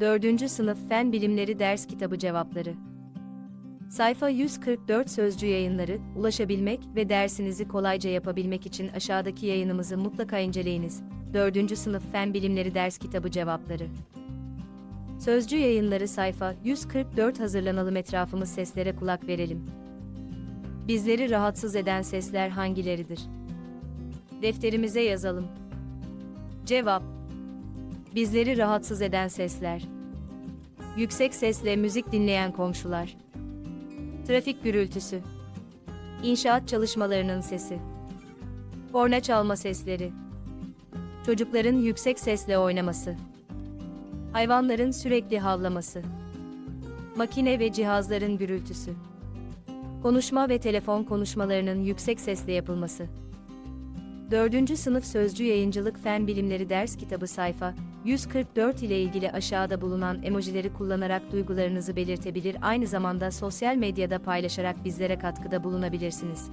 4. Sınıf Fen Bilimleri Ders Kitabı Cevapları Sayfa 144 Sözcü Yayınları, ulaşabilmek ve dersinizi kolayca yapabilmek için aşağıdaki yayınımızı mutlaka inceleyiniz. 4. Sınıf Fen Bilimleri Ders Kitabı Cevapları Sözcü Yayınları sayfa 144 hazırlanalım etrafımız seslere kulak verelim. Bizleri rahatsız eden sesler hangileridir? Defterimize yazalım. Cevap Bizleri rahatsız eden sesler. Yüksek sesle müzik dinleyen komşular. Trafik gürültüsü. İnşaat çalışmalarının sesi. Korna çalma sesleri. Çocukların yüksek sesle oynaması. Hayvanların sürekli havlaması. Makine ve cihazların gürültüsü. Konuşma ve telefon konuşmalarının yüksek sesle yapılması. 4. Sınıf Sözcü Yayıncılık Fen Bilimleri Ders Kitabı sayfa 144 ile ilgili aşağıda bulunan emojileri kullanarak duygularınızı belirtebilir aynı zamanda sosyal medyada paylaşarak bizlere katkıda bulunabilirsiniz.